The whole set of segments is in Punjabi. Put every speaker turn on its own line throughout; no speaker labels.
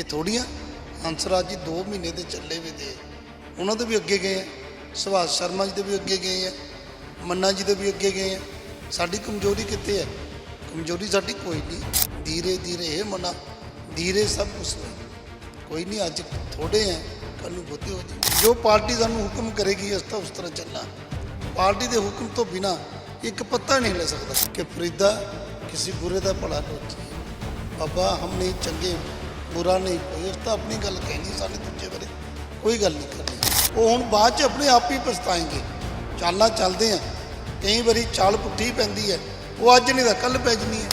ਇਹ ਥੋੜੀਆਂ ਹੰਸਰਾਜ ਜੀ 2 ਮਹੀਨੇ ਦੇ ਚੱਲੇ ਵੇ ਦੇ। ਉਹਨਾਂ ਦੇ ਵੀ ਅੱਗੇ ਗਏ ਆ। ਸੁਭਾਸ਼ ਸ਼ਰਮਾ ਜੀ ਦੇ ਵੀ ਅੱਗੇ ਗਏ ਆ। ਮੰਨਾ ਜੀ ਦੇ ਵੀ ਅੱਗੇ ਗਏ ਆ। ਸਾਡੀ ਕਮਜ਼ੋਰੀ ਕਿੱਥੇ ਹੈ ਕਮਜ਼ੋਰੀ ਸਾਡੀ ਕੋਈ ਨਹੀਂ। ਧੀਰੇ ਧੀਰੇ ਇਹ ਮਨਾ। ਧੀਰੇ ਸਭ ਕੁਝ ਕੋਈ ਨਹੀਂ, ਅੱਜ ਥੋੜੇ ਆ। ਕੱਲ ਨੂੰ ਬਹੁਤੇ ਹੋ ਜੀ ਜੋ ਪਾਰਟੀ ਸਾਨੂੰ ਹੁਕਮ ਕਰੇਗੀ ਇਸ ਤਾਂ ਉਸ ਤਰ੍ਹਾਂ ਚੱਲਣਾ। ਪਾਰਟੀ ਦੇ ਹੁਕਮ ਤੋਂ ਬਿਨਾ ਇੱਕ ਪੱਤਾ ਨਹੀਂ ਲੈ ਸਕਦਾ ਕਿ ਫਰੀਦਾ ਕਿਸੇ ਬੁਰੇ ਦਾ ਭਲਾ ਸੋਚੀ ਬਾਬਾ, ਹਮ ਨਹੀਂ ਚੰਗੇ। ਬੁਰਾ ਨਹੀਂ ਕੋਈ ਤਾਂ ਆਪਣੀ ਗੱਲ ਕਹਿਣੀ ਸਾਡੇ ਦੂਜੇ ਬਾਰੇ। ਕੋਈ ਗੱਲ ਨਹੀਂ ਕਰਨੀ। ਉਹ ਹੁਣ ਬਾਅਦ ਚ ਆਪਣੇ ਆਪ ਹੀ ਪਛਤਾਏਂਗੇ। ਚਾਲਾਂ ਚੱਲਦੇ ਆ। ਕਈ ਵਾਰੀ ਚਾਲ ਪੁੱਠੀ ਪੈਂਦੀ ਹੈ ਉਹ ਅੱਜ ਨਹੀਂ ਤਾਂ ਕੱਲ ਪੈ ਜਣੀ ਹੈ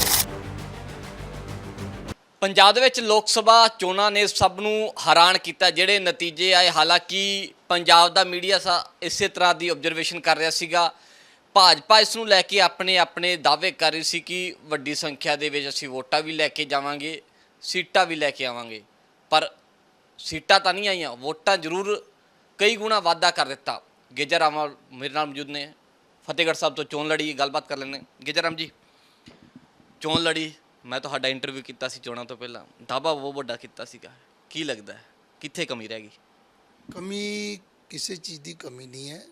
ਪੰਜਾਬ ਦੇ ਵਿੱਚ ਲੋਕ ਸਭਾ ਚੋਣਾਂ ਨੇ ਸਭ ਨੂੰ ਹੈਰਾਨ ਕੀਤਾ, ਜਿਹੜੇ ਨਤੀਜੇ ਆਏ। ਹਾਲਾਂਕਿ ਪੰਜਾਬ ਦਾ ਮੀਡੀਆ ਸਾ ਇਸੇ ਤਰ੍ਹਾਂ ਦੀ ਆਬਜ਼ਰਵੇਸ਼ਨ ਕਰ ਰਿਹਾ ਸੀਗਾ। ਭਾਜਪਾ ਇਸ ਨੂੰ ਲੈ ਕੇ ਆਪਣੇ ਆਪਣੇ ਦਾਅਵੇ ਕਰ ਰਹੀ ਸੀ ਕਿ ਵੱਡੀ ਸੰਖਿਆ ਦੇ ਵਿੱਚ ਅਸੀਂ ਵੋਟਾਂ ਵੀ ਲੈ ਕੇ ਜਾਵਾਂਗੇ। ਸੀਟਾਂ ਵੀ ਲੈ ਕੇ ਆਵਾਂਗੇ। ਪਰ ਸੀਟਾਂ ਤਾਂ ਨਹੀਂ ਆਈਆਂ, ਵੋਟਾਂ ਜ਼ਰੂਰ ਕਈ ਗੁਣਾ ਵਾਧਾ ਕਰ ਦਿੱਤਾ। ਗੇਜਰ ਰਾਮ ਮੇਰੇ ਨਾਲ ਮੌਜੂਦ ਨੇ। ਫਤਿਹਗੜ੍ਹ ਸਾਹਿਬ ਤੋਂ ਚੋਣ ਲੜੀ, ਗੱਲਬਾਤ ਕਰ ਲੈਂਦੇ ਗੇਜਰ ਰਾਮ ਜੀ, ਚੋਣ ਲੜੀ, ਮੈਂ ਤੁਹਾਡਾ ਇੰਟਰਵਿਊ ਕੀਤਾ ਸੀ ਚੋਣਾਂ ਤੋਂ ਪਹਿਲਾਂ। ਦਾਅਵਾ ਬਹੁਤ ਵੱਡਾ ਕੀਤਾ ਸੀਗਾ। ਕੀ ਲੱਗਦਾ ਹੈ? ਕਿੱਥੇ ਕਮੀ ਰਹਿ ਗਈ?
ਕਮੀ ਕਿਸੇ ਚੀਜ਼ ਦੀ ਕਮੀ ਨਹੀਂ ਹੈ।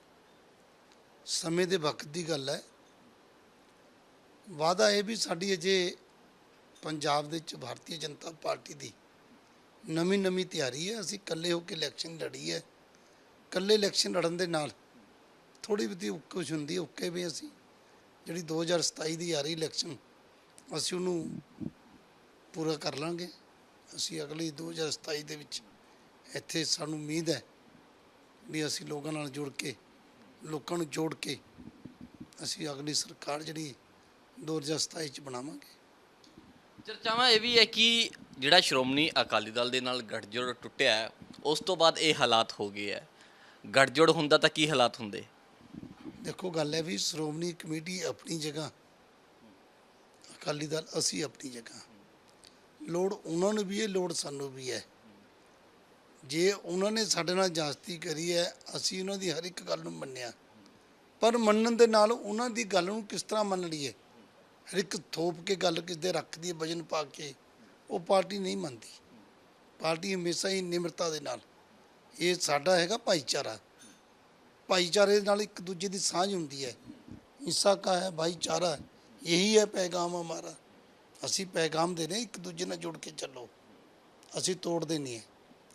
ਸਮੇਂ ਦੇ ਵਕਤ ਦੀ ਗੱਲ ਹੈ। ਵਾਦਾ ਇਹ ਵੀ ਸਾਡੀ ਅਜੇ ਪੰਜਾਬ ਦੇ ਵਿੱਚ ਭਾਰਤੀ ਜਨਤਾ ਪਾਰਟੀ ਦੀ ਨਵੀਂ ਨਵੀਂ ਤਿਆਰੀ ਹੈ। ਅਸੀਂ ਇਕੱਲੇ ਹੋ ਕੇ ਇਲੈਕਸ਼ਨ ਲੜੀ ਹੈ। ਇਕੱਲੇ ਇਲੈਕਸ਼ਨ ਲੜਨ ਦੇ ਨਾਲ ਥੋੜੀ ਬਹੁਤੀ ਕੁਛ ਹੁੰਦੀ ਓਕੇ ਵੀ ਅਸੀਂ ਜਿਹੜੀ 2027 ਦੀ ਆ ਰਹੀ ਇਲੈਕਸ਼ਨ ਅਸੀਂ ਉਹਨੂੰ ਪੂਰਾ ਕਰ ਲਾਂਗੇ। ਅਸੀਂ ਅਗਲੀ 2027 ਦੇ ਵਿੱਚ ਇੱਥੇ ਸਾਨੂੰ ਉਮੀਦ ਹੈ ਵੀ ਅਸੀਂ ਲੋਕਾਂ ਨਾਲ ਜੁੜ ਕੇ, ਲੋਕਾਂ ਨੂੰ ਜੋੜ ਕੇ ਅਸੀਂ ਅਗਲੀ ਸਰਕਾਰ ਜਿਹੜੀ 2027 ਚ ਬਣਾਵਾਂਗੇ।
ਚਰਚਾਵਾਂ ਇਹ ਵੀ ਹੈ ਕਿ ਜਿਹੜਾ ਸ਼੍ਰੋਮਣੀ ਅਕਾਲੀ ਦਲ ਦੇ ਨਾਲ ਗੱਠਜੋੜ ਟੁੱਟਿਆ ਉਸ ਤੋਂ ਬਾਅਦ ਇਹ ਹਾਲਾਤ ਹੋ ਗਏ ਹੈ। ਗੱਠਜੋੜ ਹੁੰਦਾ ਤਾਂ ਕੀ ਹਾਲਾਤ ਹੁੰਦੇ?
ਦੇਖੋ, ਗੱਲ ਹੈ ਵੀ ਸ਼੍ਰੋਮਣੀ ਕਮੇਟੀ ਆਪਣੀ ਜਗ੍ਹਾ, ਅਕਾਲੀ ਦਲ ਅਸੀਂ ਆਪਣੀ ਜਗ੍ਹਾ। ਲੋੜ ਉਹਨਾਂ ਨੂੰ ਵੀ ਹੈ, ਲੋੜ ਸਾਨੂੰ ਵੀ ਹੈ। ਜੇ ਉਹਨਾਂ ਨੇ ਸਾਡੇ ਨਾਲ ਜਾਸਤੀ ਕਰੀ ਹੈ, ਅਸੀਂ ਉਹਨਾਂ ਦੀ ਹਰ ਇੱਕ ਗੱਲ ਨੂੰ ਮੰਨਿਆ। ਪਰ ਮੰਨਣ ਦੇ ਨਾਲ ਉਹਨਾਂ ਦੀ ਗੱਲ ਨੂੰ ਕਿਸ ਤਰ੍ਹਾਂ ਮੰਨ ਲਈਏ? ਹਰ ਇੱਕ ਥੋਪ ਕੇ ਗੱਲ ਕਿਸ ਰੱਖਦੀ ਹੈ, ਵਜਨ ਪਾ ਕੇ, ਉਹ ਪਾਰਟੀ ਨਹੀਂ ਮੰਨਦੀ। ਪਾਰਟੀ ਹਮੇਸ਼ਾ ਹੀ ਨਿਮਰਤਾ ਦੇ ਨਾਲ। ਇਹ ਸਾਡਾ ਹੈਗਾ ਭਾਈਚਾਰਾ। ਭਾਈਚਾਰੇ ਨਾਲ ਇੱਕ ਦੂਜੇ ਦੀ ਸਾਂਝ ਹੁੰਦੀ ਹੈ। ਹਿੱਸਾ ਕਾ ਹੈ, ਭਾਈਚਾਰਾ ਇਹੀ ਹੈ ਪੈਗਾਮ ਹਮਾਰਾ। ਅਸੀਂ ਪੈਗਾਮ ਦੇ ਰਹੇ ਇੱਕ ਦੂਜੇ ਨਾਲ ਜੁੜ ਕੇ ਚੱਲੋ। ਅਸੀਂ ਤੋੜਦੇ ਨਹੀਂ ਹੈ।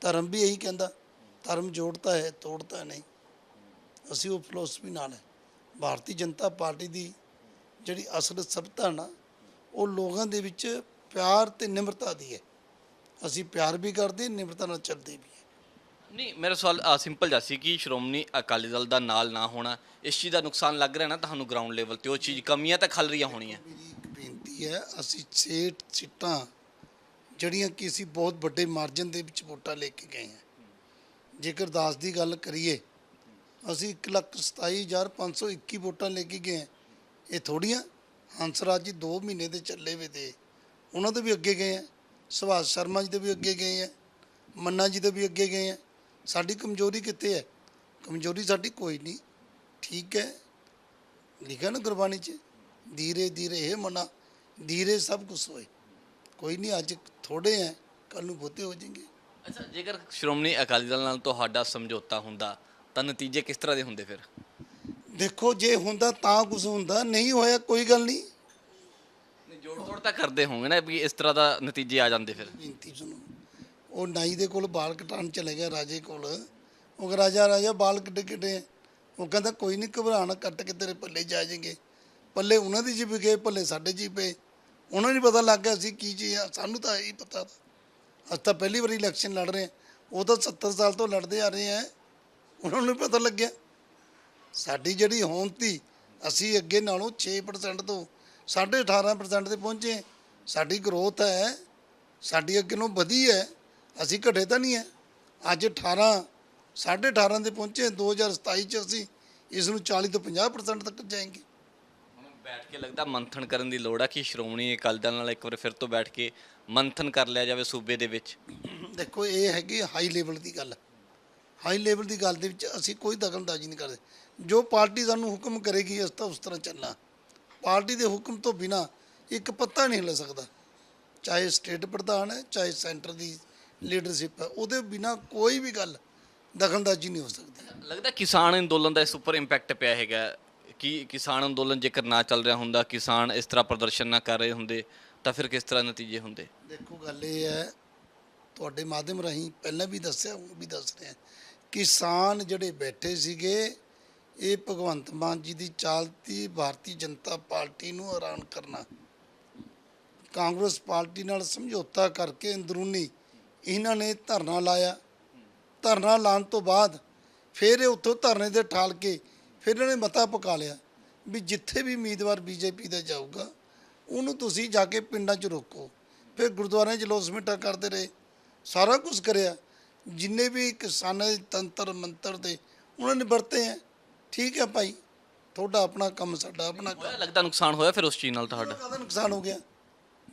ਧਰਮ ਵੀ ਇਹੀ ਕਹਿੰਦਾ, ਧਰਮ ਜੋੜਤਾ ਹੈ, ਤੋੜਤਾ ਨਹੀਂ। ਅਸੀਂ ਉਹ ਫਿਲਾਸਫੀ ਨਾਲ ਹੈ। ਭਾਰਤੀ ਜਨਤਾ ਪਾਰਟੀ ਦੀ ਜਿਹੜੀ ਅਸਲ ਸਭਤਾ ਨਾ ਉਹ ਲੋਕਾਂ ਦੇ ਵਿੱਚ ਪਿਆਰ ਤੇ ਨਿਮਰਤਾ ਦੀ ਹੈ। ਅਸੀਂ ਪਿਆਰ ਵੀ ਕਰਦੇ ਨਿਮਰਤਾ ਨਾਲ ਚੱਲਦੇ ਵੀ ਹੈ।
ਨਹੀਂ ਮੇਰਾ ਸਵਾਲ ਸਿੰਪਲ ਜਿਹਾ ਸੀ ਕਿ ਸ਼੍ਰੋਮਣੀ ਅਕਾਲੀ ਦਲ ਦਾ ਨਾਲ ਨਾ ਹੋਣਾ ਇਸ ਚੀਜ਼ ਦਾ ਨੁਕਸਾਨ ਲੱਗ ਰਿਹਾ ਨਾ ਤੁਹਾਨੂੰ ਗਰਾਊਂਡ ਲੈਵਲ ਤੇ ਉਹ ਚੀਜ਼ ਕਮੀਆਂ ਤਾਂ ਖਲ ਰਹੀਆਂ ਹੋਣੀਆਂ।
ਮੇਰੀ ਇੱਕ ਬੇਨਤੀ ਹੈ ਅਸੀਂ 6 ਸੀਟਾਂ ਜਿਹੜੀਆਂ ਕਿ ਅਸੀਂ ਬਹੁਤ ਵੱਡੇ ਮਾਰਜਨ ਦੇ ਵਿੱਚ ਵੋਟਾਂ ਲੈ ਕੇ ਗਏ ਹਾਂ। ਜੇਕਰ ਦਾਸ ਦੀ ਗੱਲ ਕਰੀਏ ਅਸੀਂ 127521 ਵੋਟਾਂ ਲੈ ਕੇ ਗਏ ਹਾਂ। ਇਹ ਥੋੜੀਆਂ ਹੰਸਰਾਜ ਜੀ 2 ਮਹੀਨੇ ਦੇ ਚੱਲੇ ਵੇ ਤੇ ਉਹਨਾਂ ਦੇ ਵੀ ਅੱਗੇ ਗਏ ਆ, ਸੁਭਾਸ਼ ਸ਼ਰਮਾ ਜੀ ਦੇ ਵੀ ਅੱਗੇ ਗਏ ਆ, ਮੰਨਾ ਜੀ ਦੇ ਵੀ ਅੱਗੇ ਗਏ ਆ। ਸਾਡੀ ਕਮਜ਼ੋਰੀ ਕਿੱਥੇ ਹੈ? ਕਮਜ਼ੋਰੀ ਸਾਡੀ ਕੋਈ ਨਹੀਂ, ਠੀਕ ਹੈ। ਲਿਖਿਆ ਨਾ ਗੁਰਬਾਣੀ 'ਚ, ਧੀਰੇ ਧੀਰੇ ਇਹ ਮਨਾ, ਧੀਰੇ ਸਭ ਕੁਝ ਹੋਏ। ਕੋਈ ਨਹੀਂ, ਅੱਜ ਥੋੜੇ ਹੈ ਕੱਲ ਨੂੰ ਬਹੁਤੇ ਹੋ ਜਾਣਗੇ।
ਅੱਛਾ, ਜੇਕਰ ਸ਼੍ਰੋਮਣੀ ਅਕਾਲੀ ਦਲ ਨਾਲ ਤੁਹਾਡਾ ਸਮਝੌਤਾ ਹੁੰਦਾ, ਤਾਂ ਨਤੀਜੇ ਕਿਸ ਤਰ੍ਹਾਂ ਦੇ ਹੁੰਦੇ ਫਿਰ?
ਦੇਖੋ ਜੇ ਹੁੰਦਾ ਤਾਂ ਕੁਝ ਹੁੰਦਾ ਨਹੀਂ ਹੋਇਆ ਕੋਈ ਗੱਲ ਨਹੀਂ।
ਜੋੜ ਤੋੜ ਤਾਂ ਕਰਦੇ ਹੋਣਗੇ ਨਾ ਵੀ ਇਸ ਤਰ੍ਹਾਂ ਦਾ ਨਤੀਜੇ ਆ ਜਾਂਦੇ ਫਿਰ।
ਬੇਨਤੀ ਸੁਣੋ ਉਹ ਨਾਈ ਦੇ ਕੋਲ ਬਾਲ ਕਟਾਉਣ ਚਲੇ ਗਿਆ ਰਾਜੇ ਕੋਲ। ਉਹ ਕਹਿੰਦਾ, ਰਾਜਾ ਰਾਜਾ ਬਾਲ ਕਿੱਡੇ ਕਿੱਡੇ ਹੈ?" ਉਹ ਕਹਿੰਦਾ ਕੋਈ ਨਹੀਂ ਘਬਰਾਣਾ ਕੱਟ ਕੇ ਤੇਰੇ ਪੱਲੇ ਜਾ ਜਾਣਗੇ ਪੱਲੇ ਉਹਨਾਂ ਦੀ ਜਿ ਗਏ ਪੱਲੇ ਸਾਡੇ ਜੀ ਪਏ ਉਹਨਾਂ ਨੂੰ ਪਤਾ ਲੱਗ ਗਿਆ ਸੀ ਕੀ ਚੀਜ਼ ਆ ਸਾਨੂੰ ਤਾਂ ਇਹੀ ਪਤਾ। ਅਸੀਂ ਤਾਂ ਪਹਿਲੀ ਵਾਰੀ ਇਲੈਕਸ਼ਨ ਲੜ ਰਹੇ ਹਾਂ। ਉਹ ਤਾਂ 70 ਸਾਲ ਤੋਂ ਲੜਦੇ ਆ ਰਹੇ ਆ। ਉਹਨਾਂ ਨੂੰ ਪਤਾ ਲੱਗਿਆ। ਸਾਡੀ ਜਿਹੜੀ ਹੋਂਦ ਤੀ ਅਸੀਂ ਅੱਗੇ ਨਾਲੋਂ 6% ਤੋਂ 18.5% ਤੇ ਪਹੁੰਚੇ। ਸਾਡੀ ਗਰੋਥ ਹੈ ਸਾਡੀ ਅੱਗੇ ਨਾਲੋਂ ਵਧੀ ਹੈ ਅਸੀਂ ਘਟੇ ਤਾਂ ਨਹੀਂ ਹੈ। ਅੱਜ 18 18.5 ਤੇ ਪਹੁੰਚੇ 2027 ਚ ਅਸੀਂ ਇਸ ਨੂੰ 40 ਤੋਂ 50% ਤੱਕ ਜਾਏਂਗੇ।
ਬੈਠ ਕੇ ਲੱਗਦਾ ਮੰਥਨ ਕਰਨ ਦੀ ਲੋੜ ਆ ਕਿ ਸ਼੍ਰੋਮਣੀ ਅਕਾਲੀ ਦਲ ਨਾਲ ਇੱਕ ਵਾਰ ਫਿਰ ਤੋਂ ਬੈਠ ਕੇ ਮੰਥਨ ਕਰ ਲਿਆ ਜਾਵੇ ਸੂਬੇ ਦੇ ਵਿੱਚ।
ਦੇਖੋ ਇਹ ਹੈਗੀ ਹਾਈ ਲੈਵਲ ਦੀ ਗੱਲ। ਹਾਈ ਲੈਵਲ ਦੀ ਗੱਲ ਦੇ ਵਿੱਚ ਅਸੀਂ ਕੋਈ ਦਖਲਅੰਦਾਜ਼ੀ ਨਹੀਂ ਕਰਦੇ। ਜੋ ਪਾਰਟੀ ਸਾਨੂੰ ਹੁਕਮ ਕਰੇਗੀ ਅਸੀਂ ਤਾਂ ਉਸ ਤਰ੍ਹਾਂ ਚੱਲਣਾ। ਪਾਰਟੀ ਦੇ ਹੁਕਮ ਤੋਂ ਬਿਨਾ ਇੱਕ ਪੱਤਾ ਨਹੀਂ ਹਿੱਲ ਸਕਦਾ। ਚਾਹੇ ਸਟੇਟ ਪ੍ਰਧਾਨ ਹੈ ਚਾਹੇ ਸੈਂਟਰ ਦੀ ਲੀਡਰਸ਼ਿਪ ਹੈ ਉਹਦੇ ਬਿਨਾ ਕੋਈ ਵੀ ਗੱਲ ਦਖਲਅੰਦਾਜ਼ੀ ਨਹੀਂ ਹੋ ਸਕਦੀ।
ਲੱਗਦਾ ਕਿਸਾਨ ਅੰਦੋਲਨ ਦਾ ਇਸ ਉੱਪਰ ਇੰਪੈਕਟ ਪਿਆ ਹੈਗਾ। ਕਿ ਕਿਸਾਨ ਅੰਦੋਲਨ ਜੇਕਰ ਨਾ ਚੱਲ ਰਿਹਾ ਹੁੰਦਾ ਕਿਸਾਨ ਇਸ ਤਰ੍ਹਾਂ ਪ੍ਰਦਰਸ਼ਨ ਨਾ ਕਰ ਰਹੇ ਹੁੰਦੇ ਤਾਂ ਫਿਰ ਕਿਸ ਤਰ੍ਹਾਂ ਨਤੀਜੇ ਹੁੰਦੇ?
ਦੇਖੋ ਗੱਲ ਇਹ ਹੈ ਤੁਹਾਡੇ ਮਾਧਿਅਮ ਰਾਹੀਂ ਪਹਿਲਾਂ ਵੀ ਦੱਸਿਆ ਹੁਣ ਵੀ ਦੱਸ ਰਿਹਾ। ਕਿਸਾਨ ਜਿਹੜੇ ਬੈਠੇ ਸੀਗੇ, ਇਹ ਭਗਵੰਤ ਮਾਨ ਜੀ ਦੀ ਚਾਲਤੀ ਭਾਰਤੀ ਜਨਤਾ ਪਾਰਟੀ ਨੂੰ ਹੈਰਾਨ ਕਰਨਾ। ਕਾਂਗਰਸ ਪਾਰਟੀ ਨਾਲ ਸਮਝੌਤਾ ਕਰਕੇ ਅੰਦਰੂਨੀ ਇਹਨਾਂ ਨੇ ਧਰਨਾ ਲਾਇਆ। ਧਰਨਾ ਲਾਉਣ ਤੋਂ ਬਾਅਦ ਫਿਰ ਇਹ ਉੱਥੋਂ ਧਰਨੇ ਤੇ ਠਾਲ ਕੇ ਫਿਰ ਇਹਨਾਂ ਨੇ ਮਤਾ ਪਕਾ ਲਿਆ ਵੀ ਜਿੱਥੇ ਵੀ ਉਮੀਦਵਾਰ ਬੀਜੇਪੀ ਦਾ ਜਾਊਗਾ, ਉਹਨੂੰ ਤੁਸੀਂ ਜਾ ਕੇ ਪਿੰਡਾਂ 'ਚ ਰੋਕੋ। ਫਿਰ ਗੁਰਦੁਆਰਿਆਂ 'ਚ ਲੋਸਮਿਟਾ ਕਰਦੇ ਰਹੇ। ਸਾਰਾ ਕੁਝ ਕਰਿਆ। ਜਿੰਨੇ ਵੀ ਕਿਸਾਨਾਂ ਦੇ ਤੰਤਰ ਮੰਤਰ ਤੇ ਉਹਨਾਂ ਨੇ ਵਰਤੇ ਹੈ। ਠੀਕ ਹੈ ਭਾਈ। ਤੁਹਾਡਾ ਆਪਣਾ ਕੰਮ ਸਾਡਾ ਆਪਣਾ ਕੰਮ।
ਹੋਇਆ ਲੱਗਦਾ ਨੁਕਸਾਨ ਹੋਇਆ ਫਿਰ ਉਸ ਚੀਜ਼ ਨਾਲ ਤੁਹਾਡਾ?
ਕਾਹਦਾ ਨੁਕਸਾਨ ਹੋ ਗਿਆ।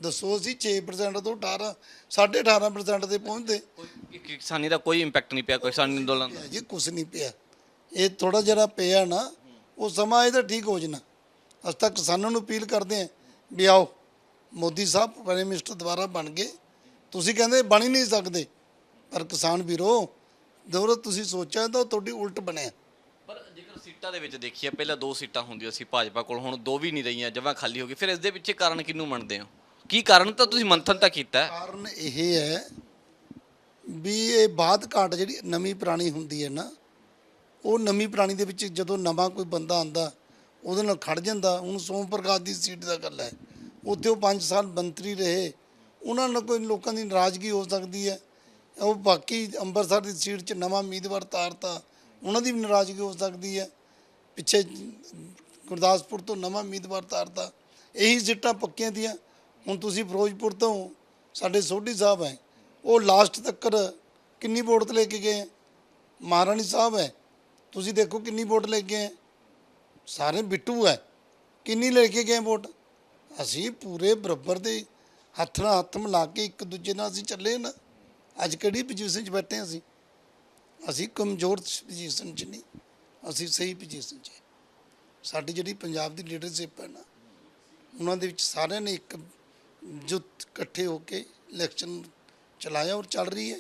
ਦੱਸੋ ਅਸੀਂ 6% ਤੋਂ 18 18.5% ਤੇ ਪਹੁੰਚਦੇ।
ਕੋਈ ਕਿਸਾਨੀ ਦਾ ਕੋਈ ਇੰਪੈਕਟ ਨਹੀਂ ਪਿਆ ਕਿਸਾਨੀ ਅੰਦੋਲਨ ਦਾ?
ਜੀ ਕੁਛ ਨਹੀਂ ਪਿਆ। ਇਹ ਥੋੜਾ ਜਿਹੜਾ ਪਿਆ ਨਾ ਉਹ ਸਮਾਂ ਇਹਦਾ ਠੀਕ ਹੋ ਜਾਣਾ। ਅਸੀਂ ਤਾਂ ਕਿਸਾਨਾਂ ਨੂੰ ਅਪੀਲ ਕਰਦੇ ਆਂ ਵੀ ਆਓ ਮੋਦੀ ਸਾਹਿਬ ਪ੍ਰਾਈਮ ਮਿਨਿਸਟਰ ਦੁਬਾਰਾ ਬਣ ਗਏ। ਤੁਸੀਂ ਕਹਿੰਦੇ ਬਣ ਹੀ ਨਹੀਂ ਸਕਦੇ। ਪਰ ਕਿਸਾਨ ਵੀਰੋ ਜਦੋਂ ਤੁਸੀਂ ਸੋਚਿਆ ਤਾਂ ਉਹ ਤੁਹਾਡੀ ਉਲਟ ਬਣਿਆ।
ਪਰ ਜੇਕਰ ਸੀਟਾਂ ਦੇ ਵਿੱਚ ਦੇਖੀਏ ਪਹਿਲਾਂ ਦੋ ਸੀਟਾਂ ਹੁੰਦੀਆਂ ਸੀ ਭਾਜਪਾ ਕੋਲ ਹੁਣ ਦੋ ਵੀ ਨਹੀਂ ਰਹੀਆਂ ਜਮਾਂ ਖਾਲੀ ਹੋ ਗਈ। ਫਿਰ ਇਸ ਦੇ ਪਿੱਛੇ ਕਾਰਨ ਕਿਹਨੂੰ ਮੰਨਦੇ ਹੋ? ਕੀ ਕਾਰਨ ਤਾਂ ਤੁਸੀਂ ਮੰਥਨ ਤਾਂ ਕੀਤਾ? ਹੈ।
ਕਾਰਨ ਇਹ ਹੈ ਵੀ ਇਹ ਬਾਤ ਘਾਟ ਜਿਹੜੀ ਨਵੀਂ ਪੁਰਾਣੀ ਹੁੰਦੀ ਹੈ ਨਾ ਉਹ ਨਵੀਂ ਪੁਰਾਣੀ ਦੇ ਵਿੱਚ ਜਦੋਂ ਨਵਾਂ ਕੋਈ ਬੰਦਾ ਆਂਦਾ ਉਹਦੇ ਨਾਲ ਖੜ ਜਾਂਦਾ ਹੁਣ ਸੋਮ ਪ੍ਰਕਾਸ਼ ਦੀ ਸੀਟ ਦਾ ਗੱਲ ਹੈ। ਉੱਥੇ ਉਹ 5 ਸਾਲ ਮੰਤਰੀ ਰਹੇ। ਉਹਨਾਂ ਨਾਲ ਕੋਈ ਲੋਕਾਂ ਦੀ ਨਾਰਾਜ਼ਗੀ ਹੋ ਸਕਦੀ ਹੈ। ਉਹ ਬਾਕੀ ਅੰਮ੍ਰਿਤਸਰ ਦੀ ਸੀਟ 'ਚ ਨਵਾਂ ਉਮੀਦਵਾਰ ਤਾਰਤਾ, ਉਹਨਾਂ ਦੀ ਵੀ ਨਾਰਾਜ਼ਗੀ ਹੋ ਸਕਦੀ ਹੈ। ਪਿੱਛੇ ਗੁਰਦਾਸਪੁਰ ਤੋਂ ਨਵਾਂ ਉਮੀਦਵਾਰ ਤਾਰਤਾ। ਇਹੀ ਸੀਟਾਂ ਪੱਕੀਆਂ ਦੀਆਂ। ਹੁਣ ਤੁਸੀਂ ਫਿਰੋਜ਼ਪੁਰ ਤੋਂ ਸਾਡੇ ਸੋਢੀ ਸਾਹਿਬ ਹੈ। ਉਹ ਲਾਸਟ ਤੱਕ ਕਿੰਨੀ ਵੋਟ ਤੇ ਲੈ ਕੇ ਗਏ ਮਹਾਰਾਣੀ ਸਾਹਿਬ ਹੈ। ਤੁਸੀਂ ਦੇਖੋ ਕਿੰਨੀ ਵੋਟ ਲੈ ਕੇ ਗਏ ਹੈ। ਸਾਰੇ ਬਿੱਟੂ ਹੈ। ਕਿੰਨੀ ਲੈ ਕੇ ਗਏ ਵੋਟ? ਅਸੀਂ ਪੂਰੇ ਬਰਾਬਰ ਦੇ ਹੱਥ ਨਾਲ ਹੱਥ ਮਿਲਾ ਕੇ ਇੱਕ ਦੂਜੇ ਨਾਲ ਅਸੀਂ ਚੱਲੇ ਨਾ। ਅੱਜ ਕਿਹੜੀ ਪੋਜੀਸ਼ਨ 'ਚ ਬੈਠੇ ਅਸੀਂ? ਅਸੀਂ ਕਮਜ਼ੋਰ ਪੋਜੀਸ਼ਨ 'ਚ ਨਹੀਂ। ਅਸੀਂ ਸਹੀ ਪੋਜੀਸ਼ਨ 'ਚ। ਸਾਡੀ ਜਿਹੜੀ ਪੰਜਾਬ ਦੀ ਲੀਡਰਸ਼ਿਪ ਹੈ ਨਾ ਉਹਨਾਂ ਦੇ ਵਿੱਚ ਸਾਰਿਆਂ ਨੇ ਇੱਕ ਜੁੱਟ ਇਕੱਠੇ ਹੋ ਕੇ ਇਲੈਕਸ਼ਨ ਚਲਾਇਆ ਔਰ ਚੱਲ ਰਹੀ ਹੈ।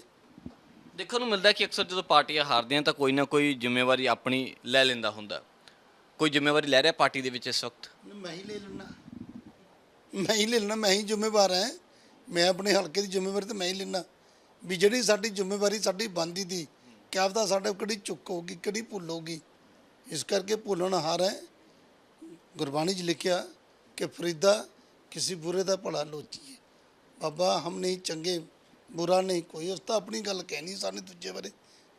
ਦੇਖਣ ਨੂੰ ਮਿਲਦਾ ਕਿ ਅਕਸਰ ਜਦੋਂ ਪਾਰਟੀਆਂ ਹਾਰਦੀਆਂ ਤਾਂ ਕੋਈ ਨਾ ਕੋਈ ਜ਼ਿੰਮੇਵਾਰੀ ਆਪਣੀ ਲੈ ਲੈਂਦਾ ਹੁੰਦਾ। ਕੋਈ ਜ਼ਿੰਮੇਵਾਰੀ ਲੈ ਰਿਹਾ ਪਾਰਟੀ ਦੇ ਵਿੱਚ ਇਸ ਵਕਤ?
ਮੈਂ ਹੀ ਲੈ ਲੈਣਾ ਮੈਂ ਹੀ ਲੈ ਲੈਣਾ ਮੈਂ ਹੀ ਜ਼ਿੰਮੇਵਾਰ ਹਾਂ। ਮੈਂ ਆਪਣੇ ਹਲਕੇ ਦੀ ਜ਼ਿੰਮੇਵਾਰੀ ਤਾਂ ਮੈਂ ਹੀ ਲੈਣਾ ਵੀ ਜਿਹੜੀ ਸਾਡੀ ਜ਼ਿੰਮੇਵਾਰੀ, ਸਾਡੀ ਬੰਦੀ ਦੀ ਕਿਆ ਪਤਾ ਸਾਡੇ ਕਿਹੜੀ ਚੁੱਕ ਹੋਗੀ ਕਿਹੜੀ ਭੁੱਲ ਹੋਗੀ ਇਸ ਕਰਕੇ ਭੁੱਲਣ ਹਾਰ ਹੈ। ਗੁਰਬਾਣੀ 'ਚ ਲਿਖਿਆ ਕਿ ਫਰੀਦਾ ਕਿਸੇ ਬੁਰੇ ਦਾ ਭਲਾ ਲੋਚੀਏ। ਬਾਬਾ, ਹਮ ਨਹੀਂ ਚੰਗੇ, ਬੁਰਾ ਨਹੀਂ, ਕੋਈ ਉਸ ਤਾਂ ਆਪਣੀ ਗੱਲ ਕਹਿਣੀ ਸਾਨੂੰ ਦੂਜੇ ਬਾਰੇ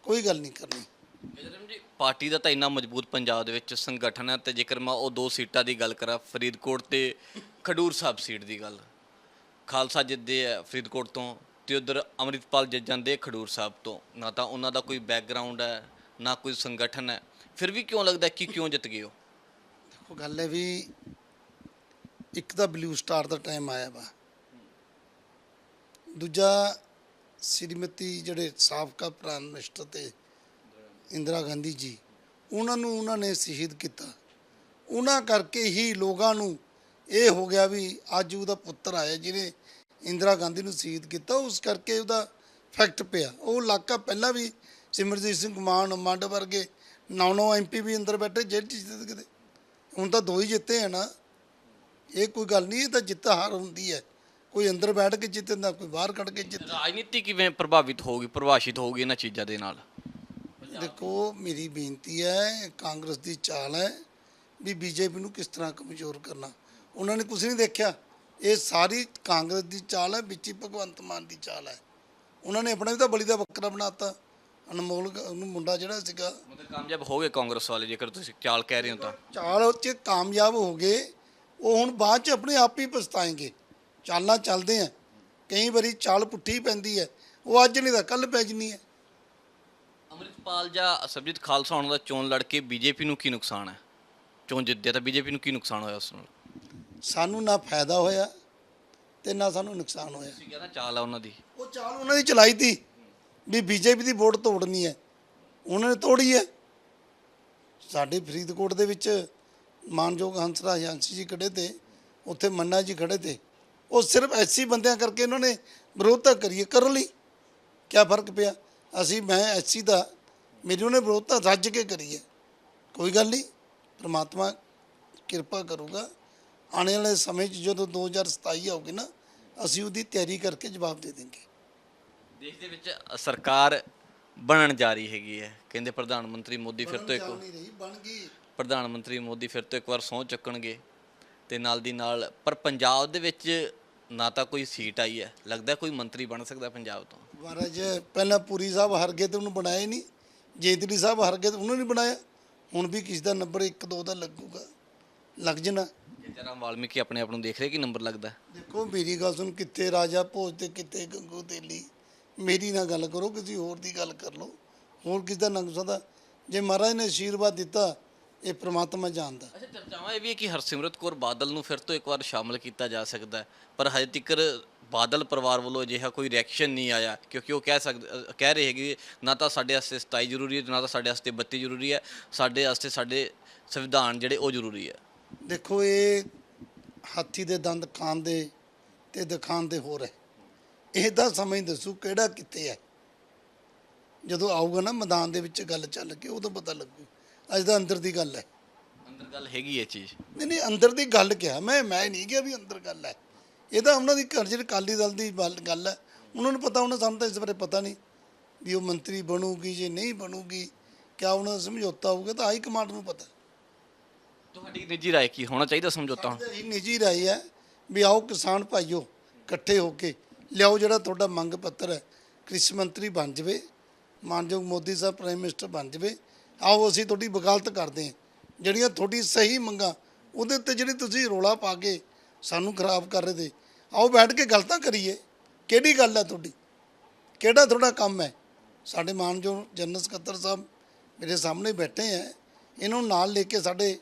ਕੋਈ ਗੱਲ ਨਹੀਂ ਕਰਨੀ।
ਮੇਜਰਮ ਜੀ, ਪਾਰਟੀ ਦਾ ਤਾਂ ਇੰਨਾ ਮਜ਼ਬੂਤ ਪੰਜਾਬ ਦੇ ਵਿੱਚ ਸੰਗਠਨ ਹੈ ਤੇ ਜੇਕਰ ਮੈਂ ਉਹ ਦੋ ਸੀਟਾਂ ਦੀ ਗੱਲ ਕਰਾਂ, ਫਰੀਦਕੋਟ ਤੇ ਖਡੂਰ ਸਾਹਿਬ ਸੀਟ ਦੀ ਗੱਲ। ਖਾਲਸਾ ਜਿੱਦੇ ਹੈ ਫਰੀਦਕੋਟ ਤੋਂ ਤੇ ਉਧਰ ਅੰਮ੍ਰਿਤਪਾਲ ਜਿੱਤ ਜਾਂਦੇ ਖਡੂਰ ਸਾਹਿਬ ਤੋਂ। ਨਾ ਤਾਂ ਉਹਨਾਂ ਦਾ ਕੋਈ ਬੈਕਗ੍ਰਾਉਂਡ ਹੈ, ਨਾ ਕੋਈ ਸੰਗਠਨ ਹੈ। ਫਿਰ ਵੀ ਕਿਉਂ ਲੱਗਦਾ ਕਿ ਕਿਉਂ ਜਿੱਤ ਗਏ ਉਹ?
ਦੇਖੋ, ਗੱਲ ਹੈ ਵੀ ਇੱਕ ਤਾਂ ਬਲੂ ਸਟਾਰ ਦਾ ਟਾਈਮ ਆਇਆ ਵਾ। ਦੂਜਾ, ਸ਼੍ਰੀਮਤੀ ਜਿਹੜੇ ਸਾਬਕਾ ਪ੍ਰਾਈਮ ਮਿਨਿਸਟਰ ਤੇ ਇੰਦਰਾ ਗਾਂਧੀ ਜੀ, ਉਹਨਾਂ ਨੂੰ ਉਹਨਾਂ ਨੇ ਸ਼ਹੀਦ ਕੀਤਾ। ਉਹਨਾਂ ਕਰਕੇ ਹੀ ਲੋਕਾਂ ਨੂੰ ਇਹ ਹੋ ਗਿਆ ਵੀ ਅੱਜ ਉਹਦਾ ਪੁੱਤਰ ਆਇਆ, ਜਿਹਨੇ ਇੰਦਰਾ ਗਾਂਧੀ ਨੂੰ ਸ਼ਹੀਦ ਕੀਤਾ ਉਸ ਕਰਕੇ ਉਹਦਾ ਫੈਕਟ ਪਿਆ। ਉਹ ਇਲਾਕਾ ਪਹਿਲਾਂ ਵੀ ਸਿਮਰਜੀਤ ਸਿੰਘ ਮਾਨ ਮੰਡ ਵਰਗੇ ਨੌ ਨੌ ਐਮਪੀ ਵੀ ਅੰਦਰ ਬੈਠੇ ਜੇਲ੍ਹ ਜਿੱਤੇ ਕਿਤੇ ਹੁਣ ਤਾਂ ਦੋ ਹੀ ਜਿੱਤੇ ਆ ਨਾ। ਇਹ ਕੋਈ ਗੱਲ ਨਹੀਂ ਇਹ ਤਾਂ ਜਿੱਤ ਹਾਰ ਹੁੰਦੀ ਹੈ। ਕੋਈ ਅੰਦਰ ਬੈਠ ਕੇ ਜਿੱਤਦਾ ਕੋਈ ਬਾਹਰ ਕੱਢ ਕੇ ਜਿੱਤ।
ਰਾਜਨੀਤੀ ਕਿਵੇਂ ਪ੍ਰਭਾਵਿਤ ਹੋਊਗੀ ਪ੍ਰਭਾਸ਼ਿਤ ਹੋਊਗੀ ਇਹਨਾਂ ਚੀਜ਼ਾਂ ਦੇ ਨਾਲ?
ਦੇਖੋ ਮੇਰੀ ਬੇਨਤੀ ਹੈ ਕਾਂਗਰਸ ਦੀ ਚਾਲ ਹੈ ਵੀ ਬੀਜੇਪੀ ਨੂੰ ਕਿਸ ਤਰ੍ਹਾਂ ਕਮਜ਼ੋਰ ਕਰਨਾ। ਉਹਨਾਂ ਨੇ ਕੁਝ ਨਹੀਂ ਦੇਖਿਆ। ਇਹ ਸਾਰੀ ਕਾਂਗਰਸ ਦੀ ਚਾਲ ਹੈ ਵਿੱਚ ਹੀ ਭਗਵੰਤ ਮਾਨ ਦੀ ਚਾਲ ਹੈ। ਉਹਨਾਂ ਨੇ ਆਪਣਾ ਵੀ ਤਾਂ ਬਲੀ ਦਾ ਬੱਕਰਾ ਬਣਾਤਾ। ਅਨਮੋਲ ਉਹਨੂੰ ਮੁੰਡਾ ਜਿਹੜਾ ਸੀਗਾ।
ਮਤਲਬ ਕਾਮਯਾਬ ਹੋ ਗਏ ਕਾਂਗਰਸ ਵਾਲੇ ਜੇਕਰ ਤੁਸੀਂ ਚਾਲ ਕਹਿ ਰਹੇ ਹੋ ਤਾਂ।
ਚਾਲ 'ਚ ਕਾਮਯਾਬ ਹੋ ਗਏ। ਉਹ ਹੁਣ ਬਾਅਦ 'ਚ ਆਪਣੇ ਆਪ ਹੀ ਪਛਤਾਏਂਗੇ। ਚਾਲਾਂ ਚੱਲਦੇ ਆ। ਕਈ ਵਾਰੀ ਚਾਲ ਪੁੱਠੀ ਪੈਂਦੀ ਹੈ। ਉਹ ਅੱਜ ਨਹੀਂ ਤਾਂ ਕੱਲ ਪੈ ਜਣੀ ਹੈ।
ਅੰਮ੍ਰਿਤਪਾਲ ਜਾਂ ਸਰਬਜੀਤ ਖਾਲਸਾ ਹੋਣ ਦਾ ਚੋਣ ਲੜ ਕੇ ਬੀਜੇਪੀ ਨੂੰ ਕੀ ਨੁਕਸਾਨ ਹੈ? ਚੋਣ ਜਿੱਤਿਆ ਤਾਂ ਬੀਜੇਪੀ ਨੂੰ ਕੀ ਨੁਕਸਾਨ ਹੋਇਆ ਉਸ ਨਾਲ?
ਸਾਨੂੰ ਨਾ ਫਾਇਦਾ ਹੋਇਆ ਤੇ ਨਾ ਸਾਨੂੰ ਨੁਕਸਾਨ ਹੋਇਆ।
ਤੁਸੀਂ ਕਹਿੰਦਾ ਚਾਲ ਆ ਉਹਨਾਂ ਦੀ।
ਉਹ ਚਾਲ ਉਹਨਾਂ ਦੀ ਚਲਾਈ ਤੀ ਵੀ ਬੀਜੇਪੀ ਦੀ ਵੋਟ ਤੋੜਨੀ ਹੈ। ਉਹਨਾਂ ਨੇ ਤੋੜੀ ਹੈ। ਸਾਡੇ ਫਰੀਦਕੋਟ ਦੇ ਵਿੱਚ ਮਾਨਯੋਗ ਹੰਸਰਾਜ ਹੰਸੀ ਜੀ ਖੜੇ ਤੇ ਉੱਥੇ ਮੰਨਾ ਜੀ ਖੜੇ ਤੇ ਉਹ ਸਿਰਫ ਐਸੀ ਬੰਦਿਆਂ ਕਰਕੇ ਉਹਨਾਂ ਨੇ ਵਿਰੋਧਤਾ ਕਰੀਏ ਕਰ ਲਈ। ਕਿਆ ਫ਼ਰਕ ਪਿਆ? ਅਸੀਂ ਮੈਂ ਐਸੀ ਦਾ ਮੇਰੀ ਉਹਨੇ ਵਿਰੋਧਤਾ ਰੱਜ ਕੇ ਕਰੀ ਹੈ। ਕੋਈ ਗੱਲ ਨਹੀਂ ਪ੍ਰਮਾਤਮਾ ਕਿਰਪਾ ਕਰੂਗਾ। ਆਉਣ ਵਾਲੇ ਸਮੇਂ 'ਚ ਜਦੋਂ 2027 ਆਊਗੀ ਨਾ ਅਸੀਂ ਉਹਦੀ ਤਿਆਰੀ ਕਰਕੇ ਜਵਾਬ ਦੇ ਦੇਵਾਂਗੇ
ਦੇਸ਼ ਦੇ ਵਿੱਚ ਸਰਕਾਰ ਬਣਨ ਜਾ ਰਹੀ ਹੈਗੀ ਹੈ। ਕਹਿੰਦੇ ਪ੍ਰਧਾਨ ਮੰਤਰੀ ਮੋਦੀ ਫਿਰ ਤੋਂ ਇੱਕ
ਬਣ ਗਈ।
ਪ੍ਰਧਾਨ ਮੰਤਰੀ ਮੋਦੀ ਫਿਰ ਤੋਂ ਇੱਕ ਵਾਰ ਸਹੁੰ ਚੱਕਣਗੇ ਤੇ ਨਾਲ ਦੀ ਨਾਲ ਪਰ ਪੰਜਾਬ ਦੇ ਵਿੱਚ ਨਾ ਤਾਂ ਕੋਈ ਸੀਟ ਆਈ ਹੈ। ਲੱਗਦਾ ਕੋਈ ਮੰਤਰੀ ਬਣ ਸਕਦਾ ਪੰਜਾਬ ਤੋਂ।
ਮਹਾਰਾਜ ਪਹਿਲਾਂ ਪੂਰੀ ਸਾਹਿਬ ਹਰ ਗਏ ਤੇ ਉਹਨੂੰ ਬਣਾਇਆ ਹੀ ਨਹੀਂ। ਜੇਤਲੀ ਸਾਹਿਬ ਹਰ ਗਏ ਤੇ ਉਹਨੂੰ ਨਹੀਂ ਬਣਾਇਆ। ਹੁਣ ਵੀ ਕਿਸ ਦਾ ਨੰਬਰ 1 2 ਦਾ ਲੱਗੂਗਾ। ਲੱਗ ਜਣਾ।
ਜਰਾਮ ਵਾਲਮੀਕੀ ਆਪਣੇ ਆਪ ਨੂੰ ਦੇਖ ਰਹੇ ਕਿ ਨੰਬਰ ਲੱਗਦਾ?
ਦੇਖੋ ਮੇਰੀ ਗੱਲ ਸੁਣ ਕਿੱਥੇ ਰਾਜਾ ਭੋਜ ਤੇ ਕਿੱਥੇ ਗੰਗੂ ਤੇਲੀ? ਮੇਰੀ ਨਾਲ ਗੱਲ ਕਰੋ ਕਿਸੇ ਹੋਰ ਦੀ ਗੱਲ ਕਰ ਲਓ। ਹੋਰ ਕਿਸ ਦਾ ਨੰਗ ਸਕਦਾ ਜੇ ਮਹਾਰਾਜ ਨੇ ਆਸ਼ੀਰਵਾਦ ਦਿੱਤਾ ਇਹ ਪ੍ਰਮਾਤਮਾ ਜਾਣਦਾ।
ਅੱਛਾ ਚਰਚਾਵਾਂ ਇਹ ਵੀ ਹੈ ਕਿ ਹਰਸਿਮਰਤ ਕੌਰ ਬਾਦਲ ਨੂੰ ਫਿਰ ਤੋਂ ਇੱਕ ਵਾਰ ਸ਼ਾਮਲ ਕੀਤਾ ਜਾ ਸਕਦਾ ਪਰ ਹਜੇ ਤੱਕ ਬਾਦਲ ਪਰਿਵਾਰ ਵੱਲੋਂ ਅਜਿਹਾ ਕੋਈ ਰਿਐਕਸ਼ਨ ਨਹੀਂ ਆਇਆ ਕਿਉਂਕਿ ਉਹ ਕਹਿ ਸਕਦੇ ਕਹਿ ਰਹੇ ਹੈਗੇ ਨਾ ਤਾਂ ਸਾਡੇ ਵਾਸਤੇ 27 ਜ਼ਰੂਰੀ ਹੈ ਨਾ ਤਾਂ ਸਾਡੇ ਵਾਸਤੇ 32 ਜ਼ਰੂਰੀ ਹੈ ਸਾਡੇ ਵਾਸਤੇ ਸਾਡੇ ਸੰਵਿਧਾਨ ਜਿਹੜੇ ਉਹ ਜ਼ਰੂਰੀ ਹੈ।
ਦੇਖੋ ਇਹ ਹਾਥੀ ਦੇ ਦੰਦ ਖਾਣ ਦੇ ਤੇ ਦਿਖਾਣ ਦੇ ਹੋਰ ਹੈ। ਇਹ ਤਾਂ ਸਮਝ ਦੱਸੂ ਕਿਹੜਾ ਕਿੱਥੇ ਹੈ। ਜਦੋਂ ਆਊਗਾ ਨਾ ਮੈਦਾਨ ਦੇ ਵਿੱਚ ਗੱਲ ਚੱਲ ਕੇ ਉਦੋਂ ਪਤਾ ਲੱਗੂ। ਅੱਜ ਦਾ ਅੰਦਰ ਦੀ ਗੱਲ ਹੈ।
ਅੰਦਰ ਗੱਲ ਹੈਗੀ ਇਹ ਚੀਜ਼।
ਨਹੀਂ ਨਹੀਂ ਅੰਦਰ ਦੀ ਗੱਲ ਕਿਹਾ ਮੈਂ ਮੈਂ ਨਹੀਂ ਕਿਹਾ ਵੀ ਅੰਦਰ ਗੱਲ ਹੈ। ਇਹ ਤਾਂ ਉਹਨਾਂ ਦੀ ਜਿਹੜੀ ਅਕਾਲੀ ਦਲ ਦੀ ਗੱਲ ਹੈ। ਉਹਨਾਂ ਨੂੰ ਪਤਾ ਉਹਨਾਂ ਸਾਨੂੰ ਤਾਂ ਇਸ ਬਾਰੇ ਪਤਾ ਨਹੀਂ ਵੀ ਉਹ ਮੰਤਰੀ ਬਣੂਗੀ ਜੇ ਨਹੀਂ ਬਣੂਗੀ। ਕਿਆ ਉਹਨਾਂ ਦਾ ਸਮਝੌਤਾ ਹੋਊਗਾ ਤਾਂ ਹਾਈ ਕਮਾਂਡ ਨੂੰ ਪਤਾ।
ਤੁਹਾਡੀ ਨਿੱਜੀ ਰਾਏ ਕੀ ਹੋਣਾ ਚਾਹੀਦਾ ਸਮਝੌਤਾ? ਹੁਣ
ਇਹ ਨਿੱਜੀ ਰਾਏ ਹੈ ਵੀ ਆਓ ਕਿਸਾਨ ਭਾਈਓ, ਇਕੱਠੇ ਹੋ ਕੇ ਲਿਆਓ ਜਿਹੜਾ ਤੁਹਾਡਾ ਮੰਗ ਪੱਤਰ ਹੈ ਕ੍ਰਿਸ਼ੀ ਮੰਤਰੀ ਬਣ ਜਵੇ, ਮਾਨਯੋਗ ਮੋਦੀ ਸਾਹਿਬ ਪ੍ਰਾਈਮ ਮਿਨਿਸਟਰ ਬਣ ਜਵੇ, ਆਓ ਅਸੀਂ ਤੁਹਾਡੀ ਵਕਾਲਤ ਕਰਦੇ ਹਾਂ। ਜਿਹੜੀਆਂ ਤੁਹਾਡੀ ਸਹੀ ਮੰਗਾਂ, ਉਹਦੇ ਉੱਤੇ ਜਿਹੜੀ ਤੁਸੀਂ ਰੋਲਾ ਪਾ ਕੇ ਸਾਨੂੰ ਖਰਾਬ ਕਰ ਰਹੇ ਤੇ ਆਓ ਬੈਠ ਕੇ ਗੱਲ ਤਾਂ ਕਰੀਏ। ਕਿਹੜੀ ਗੱਲ ਹੈ ਤੁਹਾਡੀ? ਕਿਹੜਾ ਤੁਹਾਡਾ ਕੰਮ ਹੈ? ਸਾਡੇ ਮਾਨਯੋਗ ਜਨਰਲ ਸਕੱਤਰ ਸਾਹਿਬ ਮੇਰੇ ਸਾਹਮਣੇ ਬੈਠੇ ਹੈ, ਇਹਨਾਂ ਨੂੰ ਨਾਲ ਲੈ ਕੇ ਸਾਡੇ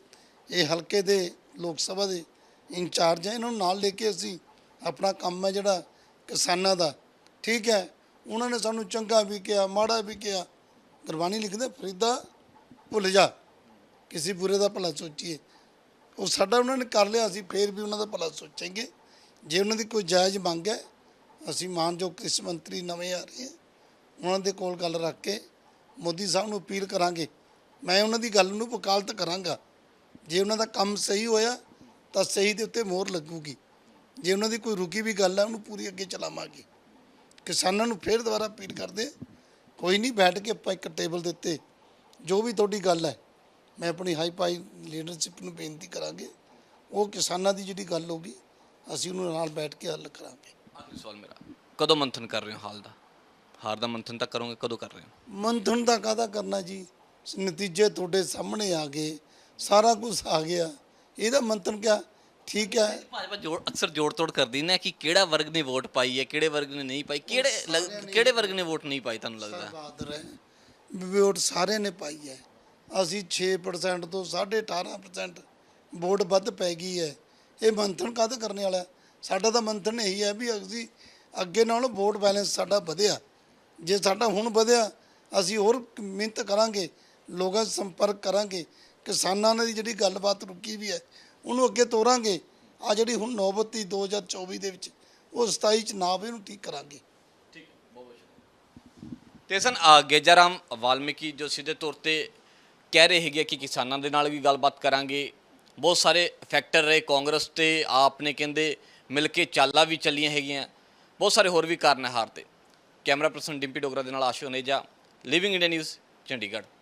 ਇਹ ਹਲਕੇ ਦੇ ਲੋਕ ਸਭਾ ਦੇ ਇੰਚਾਰਜ ਹੈ, ਇਹਨਾਂ ਨੂੰ ਨਾਲ ਲੈ ਕੇ ਅਸੀਂ ਆਪਣਾ ਕੰਮ ਹੈ ਜਿਹੜਾ ਕਿਸਾਨਾਂ ਦਾ। ਠੀਕ ਹੈ, ਉਹਨਾਂ ਨੇ ਸਾਨੂੰ ਚੰਗਾ ਵੀ ਕਿਹਾ, ਮਾੜਾ ਵੀ ਕਿਹਾ। ਗੁਰਬਾਣੀ ਲਿਖਦੇ, ਫਰੀਦਾ ਭੁੱਲ ਜਾ, ਕਿਸੇ ਬੁਰੇ ਦਾ ਭਲਾ ਸੋਚੀਏ। ਉਹ ਸਾਡਾ ਉਹਨਾਂ ਨੇ ਕਰ ਲਿਆ, ਅਸੀਂ ਫੇਰ ਵੀ ਉਹਨਾਂ ਦਾ ਭਲਾ ਸੋਚਾਂਗੇ। ਜੇ ਉਹਨਾਂ ਦੀ ਕੋਈ ਜਾਇਜ਼ ਮੰਗ ਹੈ, ਅਸੀਂ ਮਾਨਯੋਗ ਕ੍ਰਿਸ਼ੀ ਮੰਤਰੀ ਨਵੇਂ ਆ ਰਹੇ ਹੈ, ਉਹਨਾਂ ਦੇ ਕੋਲ ਗੱਲ ਰੱਖ ਕੇ ਮੋਦੀ ਸਾਹਿਬ ਨੂੰ ਅਪੀਲ ਕਰਾਂਗੇ। ਮੈਂ ਉਹਨਾਂ ਦੀ ਗੱਲ ਨੂੰ ਵਕਾਲਤ ਕਰਾਂਗਾ। ਜੇ ਉਹਨਾਂ ਦਾ ਕੰਮ ਸਹੀ ਹੋਇਆ ਤਾਂ ਸਹੀ ਦੇ ਉੱਤੇ ਮੋਹਰ ਲੱਗੂਗੀ। ਜੇ ਉਹਨਾਂ ਦੀ ਕੋਈ ਰੁਕੀ ਵੀ ਗੱਲ ਹੈ ਉਹਨੂੰ ਪੂਰੀ ਅੱਗੇ ਚਲਾਵਾਂਗੇ। ਕਿਸਾਨਾਂ ਨੂੰ ਫੇਰ ਦੁਬਾਰਾ ਅਪੀਲ ਕਰਦੇ ਕੋਈ ਨਹੀਂ ਬੈਠ ਕੇ ਆਪਾਂ ਇੱਕ ਟੇਬਲ ਦੇ ਉੱਤੇ ਜੋ ਵੀ ਤੁਹਾਡੀ ਗੱਲ ਹੈ ਮੈਂ ਆਪਣੀ ਹਾਈ ਪਾਈ ਲੀਡਰਸ਼ਿਪ ਨੂੰ ਬੇਨਤੀ ਕਰਾਂਗੇ। ਉਹ ਕਿਸਾਨਾਂ ਦੀ ਜਿਹੜੀ ਗੱਲ ਹੋਗੀ ਅਸੀਂ ਉਹਨੂੰ ਨਾਲ ਬੈਠ ਕੇ ਹੱਲ ਕਰਾਂਗੇ।
ਆਖਰੀ ਸਵਾਲ ਮੇਰਾ। ਕਦੋਂ ਮੰਥਨ ਕਰ ਰਹੇ ਹੋ ਹਾਲ ਦਾ? ਹਾਰ ਦਾ ਮੰਥਨ ਤਾਂ ਕਰੋਗੇ ਕਦੋਂ ਕਰ ਰਹੇ ਹੋ?
ਮੰਥਨ ਦਾ ਕਾਹਦਾ ਕਰਨਾ ਜੀ? ਨਤੀਜੇ ਤੁਹਾਡੇ ਸਾਹਮਣੇ ਆ ਗਏ। ਸਾਰਾ ਕੁਝ ਆ ਗਿਆ। ਇਹਦਾ ਮੰਥਨ ਕਿਆ? ਠੀਕ ਹੈ।
ਭਾਜਪਾ ਜੋੜ ਅਕਸਰ ਜੋੜ ਤੋੜ ਕਰਦੀ ਨਾ ਕਿ ਕਿਹੜਾ ਵਰਗ ਨੇ ਵੋਟ ਪਾਈ ਹੈ ਕਿਹੜੇ ਵਰਗ ਨੇ ਨਹੀਂ ਪਾਈ ਕਿਹੜੇ ਲੱਗ- ਕਿਹੜੇ ਵਰਗ ਨੇ ਵੋਟ ਨਹੀਂ ਪਾਈ ਤੁਹਾਨੂੰ ਲੱਗਦਾ?
ਬਹਾਦਰ ਹੈ। ਵੋਟ ਸਾਰਿਆਂ ਨੇ ਪਾਈ ਹੈ। ਅਸੀਂ 6% ਤੋਂ 18% ਵੋਟ ਵੱਧ ਪੈ ਗਈ ਹੈ। ਇਹ ਮੰਥਨ ਕਾਹਦਾ ਕਰਨੇ ਵਾਲਾ ਹੈ? ਸਾਡਾ ਤਾਂ ਮੰਥਨ ਇਹੀ ਹੈ ਵੀ ਅਸੀਂ ਅੱਗੇ ਨਾਲੋਂ ਵੋਟ ਬੈਲੈਂਸ ਸਾਡਾ ਵਧਿਆ। ਜੇ ਸਾਡਾ ਹੁਣ ਵਧਿਆ ਅਸੀਂ ਹੋਰ ਮਿਹਨਤ ਕਰਾਂਗੇ ਲੋਕਾਂ ਨਾਲ ਸੰਪਰਕ ਕਰਾਂਗੇ ਕਿਸਾਨਾਂ ਨਾਲ ਦੀ ਜਿਹੜੀ ਗੱਲਬਾਤ ਰੁਕੀ ਵੀ ਹੈ ਉਹਨੂੰ ਅੱਗੇ ਤੋਰਾਂਗੇ। ਆ ਜਿਹੜੀ ਹੁਣ ਨੌਬਤ ਨੌਬਤੀ 2024 ਦੇ ਵਿੱਚ ਉਹ 27 ਚ ਨਾ ਵੀ ਉਹਨੂੰ ਠੀਕ ਕਰਾਂਗੇ।
ਠੀਕ ਬਹੁਤ ਤੇ ਸਨ ਅ, ਗੇਜਾਰਾਮ ਵਾਲਮੀਕੀ ਜੋ ਸਿੱਧੇ ਤੌਰ ਤੇ ਕਹਿ ਰਹੇ ਹੈਗੇ ਕਿ ਕਿਸਾਨਾਂ ਦੇ ਨਾਲ ਵੀ ਗੱਲਬਾਤ ਕਰਾਂਗੇ। ਬਹੁਤ ਸਾਰੇ ਫੈਕਟਰ ਰਹੇ ਕਾਂਗਰਸ ਤੇ ਆਪ ਨੇ ਕਹਿੰਦੇ ਮਿਲ ਕੇ ਚਾਲਾਂ ਵੀ ਚੱਲੀਆਂ ਹੈਗੀਆਂ। ਬਹੁਤ ਸਾਰੇ ਹੋਰ ਵੀ ਕਾਰਨ ਹੈ ਹਾਰ ਤੇ। ਕੈਮਰਾ ਪਰਸਨ ਡਿੰਪੀ ਡੋਗਰਾ ਦੇ ਨਾਲ Ashu Aneja living India news Chandigarh.